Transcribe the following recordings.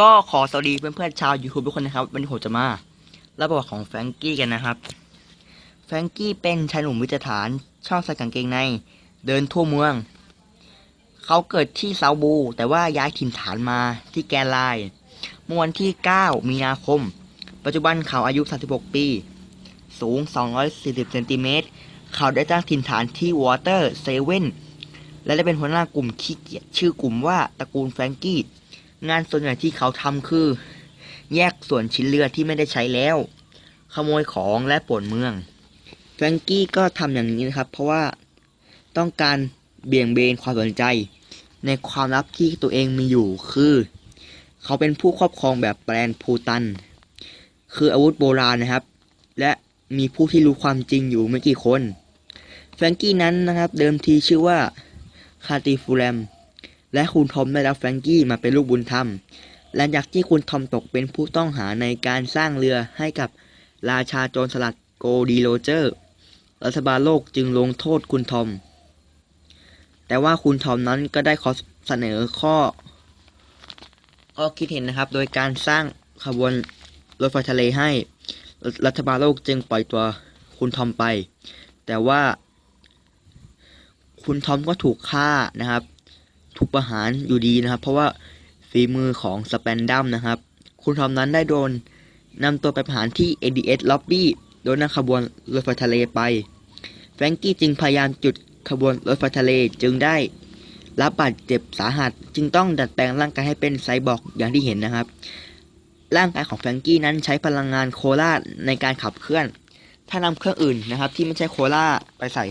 ก็ขอสวัสดีเพื่อนๆชาว YouTube ทุกคนนะครับ วันนี้ผมจะมาเล่าประวัติของแฟรงกี้กันนะครับ แฟรงกี้เป็นชายหนุ่มวิจฐานชอบใส่กางเกงในเดินทั่วเมือง เขาเกิดที่เซาบู แต่ว่าย้ายถิ่นฐานมาที่แกนไลน์เมื่อวันที่ 9 มีนาคม ปัจจุบันเขาอายุ 36 ปี สูง 240 เซนติเมตร เขาได้ตั้งถิ่นฐานที่วอเตอร์เซเว่นและได้เป็นหัวหน้ากลุ่มขี้เกียจชื่อกลุ่มว่าตระกูลแฟรงกี้ งานส่วนใหญ่ที่เขาทำคือ แยกส่วนชิ้นเรือที่ไม่ได้ใช้แล้ว ขโมยของและป่วนเมืองแฟรงกี้ก็ทำอย่างนี้นะครับ เพราะว่าต้องการเบี่ยงเบนความสนใจ ในความลับที่ตัวเองมีอยู่คือ เขาเป็นผู้ครอบครองแบบแบรนพูตัน คืออาวุธโบราณนะครับ และมีผู้ที่รู้ความจริงอยู่ไม่กี่คน แฟรงกี้นั้นนะครับ เดิมทีชื่อว่าคาติฟูแรม และคุณทอมได้รับแฟรงกี้มาเป็นลูกบุญธรรม หลังจากที่คุณทอมตกเป็นผู้ต้องหาในการสร้างเรือให้กับราชาโจรสลัดโกดีโรเจอร์ รัฐบาลโลกจึงลงโทษคุณทอม แต่ว่าคุณทอมนั้นก็ได้ขอเสนอข้อ ข้อคิดเห็นนะครับ โดยการสร้างขบวนรถไฟทะเลให้ รัฐบาลโลกจึงปล่อยตัวคุณทอมไป แต่ว่า คุณทอมก็ถูกฆ่านะครับ ถูกประหารอยู่ดีนะครับ เพราะว่าฝีมือของสแปนดัมนะครับ คุณทอมนั้นได้โดนนำตัวไปประหารที่ ADS Lobby โดยนั่งขบวนรถไฟทะเลไป แฟรงกี้จึงพยายามจุดขบวนรถไฟทะเลจึงได้รับบาดเจ็บสาหัส จึงต้องดัดแปลงร่างกายให้เป็นไซบอร์กอย่างที่เห็นนะครับ ร่างกายของแฟรงกี้นั้นใช้พลังงานโคลาในการขับเคลื่อน ถ้านำเครื่องอื่นนะครับ ที่ไม่ใช่โคลาไปใส่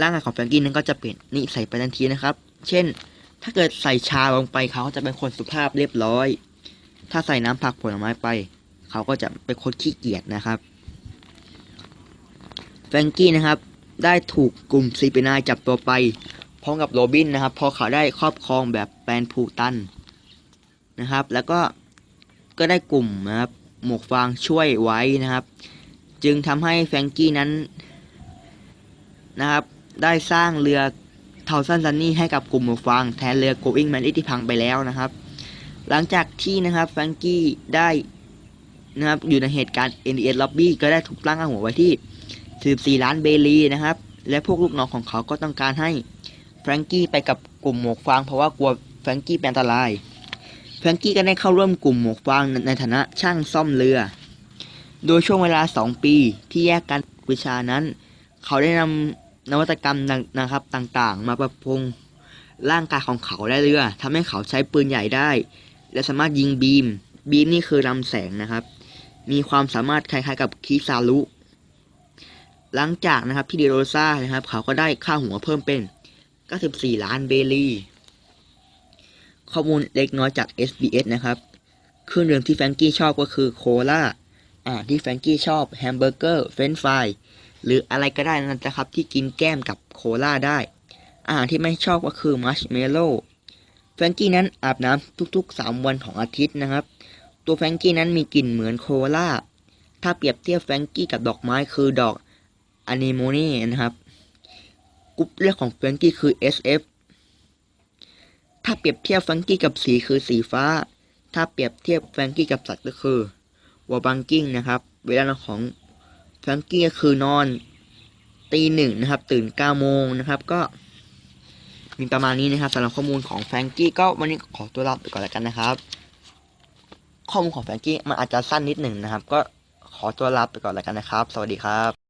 ร่างกายของแฟรงกี้นั้นก็จะเปลี่ยนนิสัยไปทันทีนะครับ เช่น ถ้าเกิดใส่ชาลงไปเขาจะเป็นคนสุภาพเรียบร้อย ถ้าใส่น้ำผักผลไม้ไป เขาก็จะเป็นคนขี้เกียจนะครับแฟรงกี้นะครับ ได้ถูกกลุ่มซีเปนายจับตัวไปพร้อมกับโรบินนะครับพอเขาได้ครอบครองแบบแปลนพูตันนะครับ แล้วก็ก็ได้กลุ่มนะครับหมวกฟางช่วยไว้นะครับ จึงทำให้แฟรงกี้นั้นนะครับ ได้สร้างเรือ เทาซันซันนี่ให้กับกลุ่มหมวกฟางแทนเรือ Going Man ที่พังไปแล้วนะครับ หลังจากที่นะครับแฟรงกี้ได้นะครับอยู่ในเหตุการณ์ NDS Lobby ก็ได้ถูกตั้งหัวไว้ที่ 14 ล้านเบลีนะครับ และพวกลูกน้องของเขาก็ต้องการให้แฟรงกี้ไปกับกลุ่มหมวกฟางเพราะว่ากลัวแฟรงกี้เป็นอันตรายแฟรงกี้ก็ได้เข้าร่วมกลุ่มหมวกฟางในฐานะช่างซ่อมเรือ โดยช่วงเวลา 2 ปีที่แยกกันวิชานั้น เขาได้นำ นวัตกรรมนะครับต่างๆ มาปรับปรุงร่างกายของเขาและเรือทำให้เขาใช้ปืนใหญ่ได้ และสามารถยิงบีม บีมนี่คือลำแสงนะครับ มีความสามารถคล้ายๆกับคิซารุหลังจากนะครับพี่เดโรซ่านะครับ เขาก็ได้ค่าหัวเพิ่มเป็น94ล้านเบลีข้อมูลเล็กน้อยจาก SBS นะครับเครื่องดื่มที่แฟงกี้ชอบก็คือโคลาอ่าที่แฟงกี้ชอบแฮมเบอร์เกอร์เฟรนฟราย หรืออะไรก็ได้นะครับ ที่กินแก้มกับโคลาได้ อาหารที่ไม่ชอบก็คือมัชเมลโล่แฟรงกี้นั้นอาบน้ำทุกๆ 3 วันของอาทิตย์นะครับ ตัวแฟรงกี้นั้นมีกลิ่นเหมือนโคลาถ้าเปรียบเทียบแฟรงกี้กับดอกไม้คือดอกอ n น m o นีนะครับกรุ๊ปเลือดของแฟรงกี้คือ SF ถ้าเปรียบเทียบแฟรงกี้กับสีคือสีฟ้า ถ้าเปรียบเทียบแฟรงกี้กับสัตว์ก็คือวอบังกิ้งนะครับ เวลาของ แฟรงกี้ก็คือนอนตีหนึ่งนะครับ ตื่นเก้าโมงนะครับก็ มีประมาณนี้นะครับสำหรับข้อมูลของแฟรงกี้ก็วันนี้ขอตัวลาไปก่อนแล้วกันนะครับ ข้อมูลของแฟรงกี้มันอาจจะสั้นนิดหนึ่งนะครับ ก็ขอตัวลาไปก่อนแล้วกันนะครับ สวัสดีครับ